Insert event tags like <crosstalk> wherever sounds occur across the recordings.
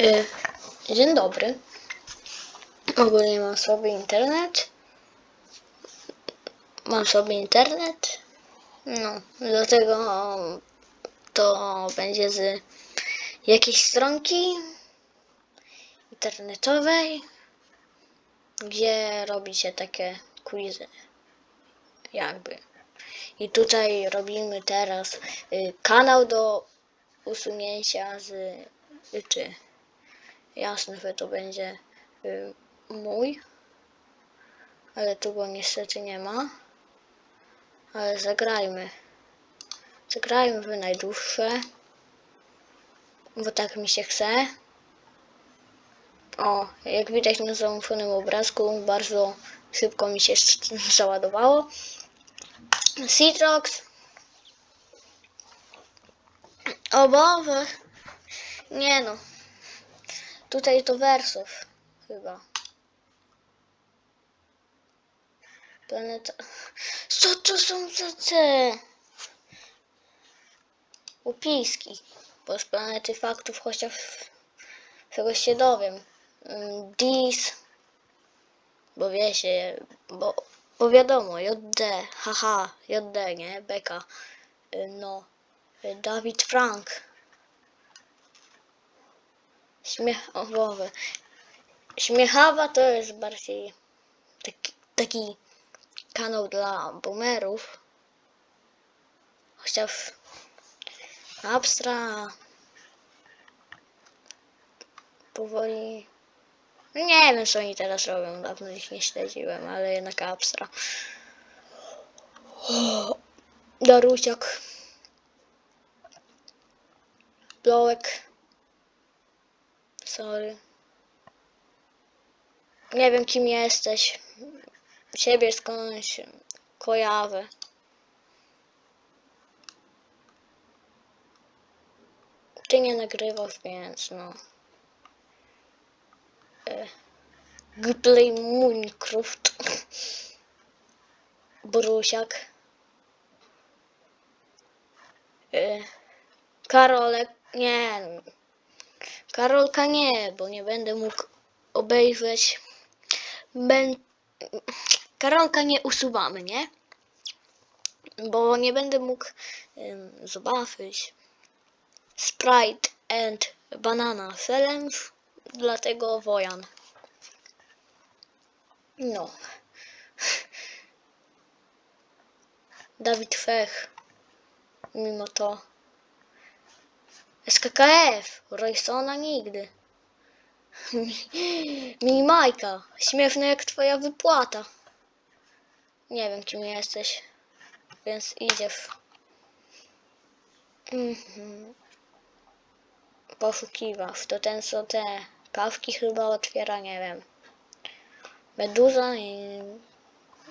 Y, dzień dobry. Ogólnie mam słaby internet. Mam słaby internet. No, dlatego to będzie z jakiejś stronki internetowej, gdzie robi się takie quizy. Jakby. I tutaj robimy teraz y, kanał do usunięcia z y, czy jasne, że to będzie y, mój, ale tu go niestety nie ma. Ale zagrajmy. Zagrajmy w najdłuższe, bo tak mi się chce. O, jak widać na załączonym obrazku, bardzo szybko mi się <laughs> załadowało. Citrox. O Boże. Nie no. Tutaj to wersów chyba. Planeta. Co to są za te? Upiski. Bo z planety faktów chociaż czegoś się dowiem. Mm, Dis. Bo wie się, bo, bo wiadomo, JD, haha, JD, nie? Beka. Y, No. Y, Dawid Frank. Śmiech, o Boże. Śmiechawa to jest bardziej taki, taki kanał dla boomerów. Chociaż Abstra powoli nie wiem co oni teraz robią, dawno ich nie śledziłem, ale jednak Abstra. Darusiak. Blołek. Sorry. Nie wiem kim jesteś. Ciebie skądś kojarzę. Ty nie nagrywasz, więc no. E, Gplay Minecraft. <laughs> Brusiak. E, Karolek. Nie. Karolka nie, bo nie będę mógł obejrzeć. Ben... Karolka nie usuwamy, nie? Bo nie będę mógł em, zobaczyć Sprite and Banana Challenge, dlatego Wojan. No. <laughs> Dawid Fech. Mimo to. SKKF. Roysona nigdy. <laughs> Minimajka. Śmieszne jak twoja wypłata. Nie wiem kim jesteś. Więc idziesz. Mhm. Poszukiwasz. To ten co te kawki chyba otwiera, nie wiem. Meduza i...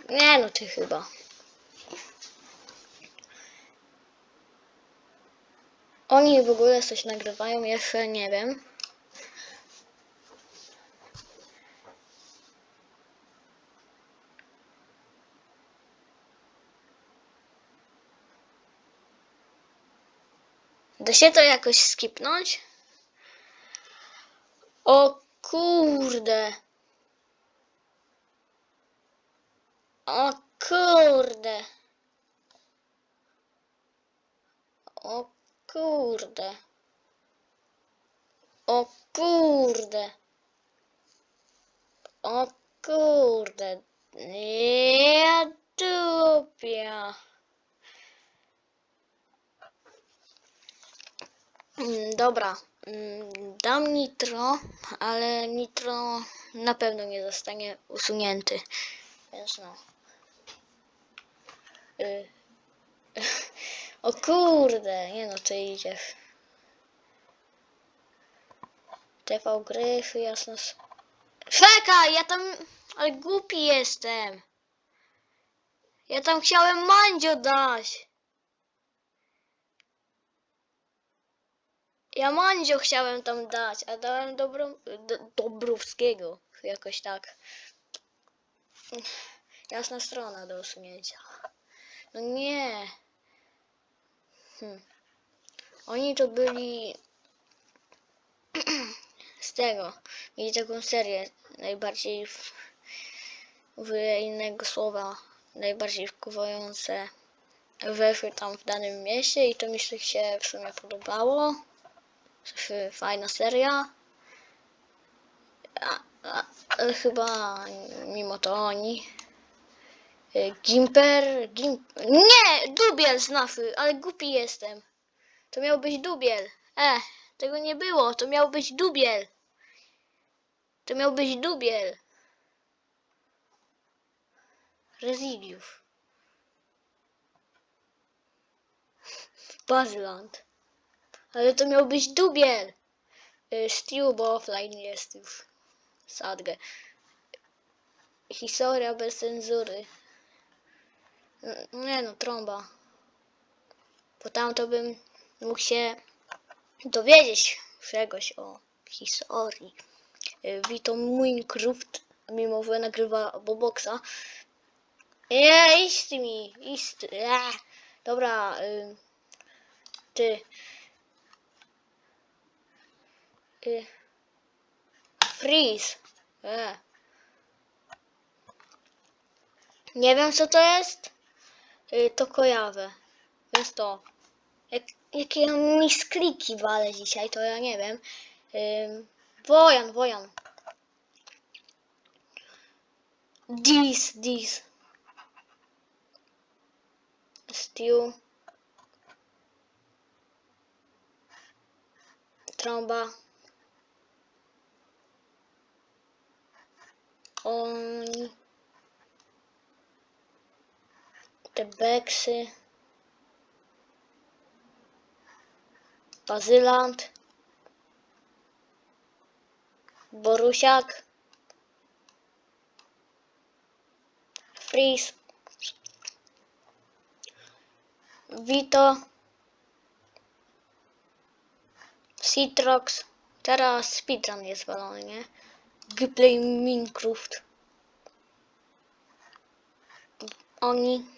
Nie no ty chyba. Oni w ogóle coś nagrywają, jeszcze nie wiem. Da się to jakoś skipnąć? O kurde. O kurde. O kurde. O kurde. O kurde. Ja dupia. Mm, Dobra, mm, dam nitro, ale nitro na pewno nie zostanie usunięty, więc no. Y. O kurde, nie no, ty idziesz. TV gryfy, jasno. Czekaj, ja tam, ale głupi jestem. Ja tam chciałem Mandzio dać. Ja Mandzio chciałem tam dać, a dałem Dobrą, do, Dobrowskiego. Jakoś tak. Jasna strona do usunięcia. No nie. Hm. Oni to byli <clears throat> z tego. Mieli taką serię najbardziej w, w innego słowa najbardziej wkuwające weszły tam w danym mieście i to mi się w sumie podobało. Fajna seria. A, a, chyba mimo to oni. Y, Gimper. Gim... Nie! Dubiel z Nafy, ale głupi jestem. To miał być dubiel. E, tego nie było. To miał być dubiel. To miał być dubiel. Rezydiów. Bazyland. Ale to miał być dubiel. Y, Stew, bo offline jest już. Sadgę. Historia bez cenzury. Nie no, trąba. Bo tam to bym mógł się dowiedzieć czegoś o historii. Y, Witam Minecraft, mimo że nagrywa Boboxa. Nie, idź z ty. Eee. Dobra, y, ty. Y, freeze. E. Nie wiem co to jest. Y, to kojarzę. Więc to. Jak, jakie mi skliki wale dzisiaj, to ja nie wiem. Ym, Wojan, Wojan. This, this. Stew. Trąba. Oni. Te beksy. Bazyland. Borusiak. Freeze. Vito. Citrox. Teraz speedrun jest walony, nie? Gameplay Minecraft. Oni.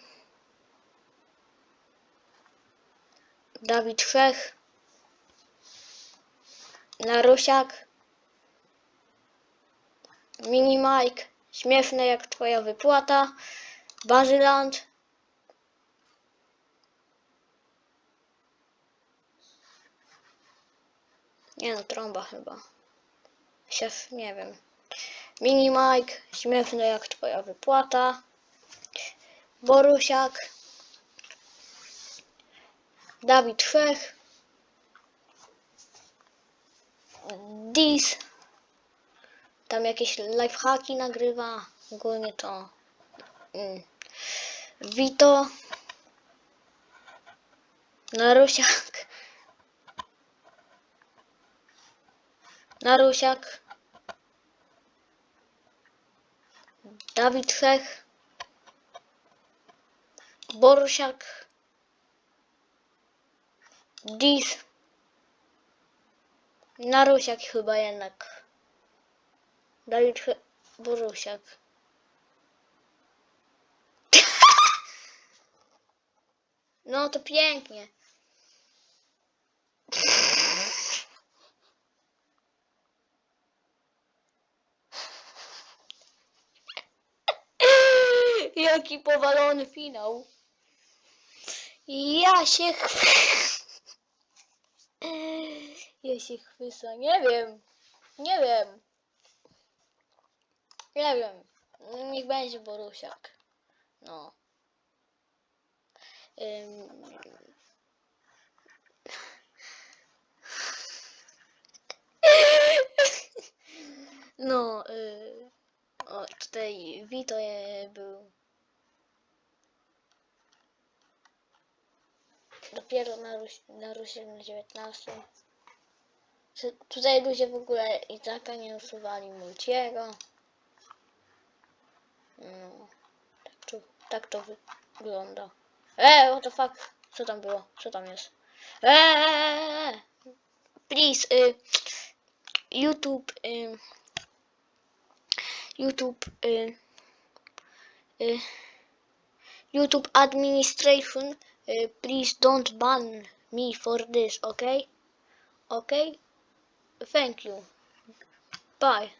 Dawid Szech. Narusiak. Mini Mike. Śmieszne jak twoja wypłata. Bazyland. Nie no, trąba chyba. Szef, nie wiem. Mini Mike. Śmieszne jak twoja wypłata. Borusiak. Dawid Szech. Dis. Tam jakieś lifehacki nagrywa. Ogólnie to. Mm. Vito. Narusiak. Narusiak. Dawid Szech. Borusiak. Dis. Narusiak chyba jednak. Dawid. Borusiak. <laughs> No to pięknie. <laughs> Jaki powalony finał. Ja się chwy... <laughs> Ja się chwysa, nie wiem. Nie wiem. Nie wiem. Niech będzie Borusiak. No. Ym... No, y... o, tutaj Vito je był dopiero na, Ruś na Rusie na 19. Czy- Tutaj ludzie w ogóle i tak nie usuwali Multiego. No, tak to, tak to wygląda. Eee, what the fuck? Co tam było? Co tam jest? Eee, please, y, YouTube, y, YouTube, y, y, YouTube administration, please don't ban me for this, okay? Okay? Thank you. Bye.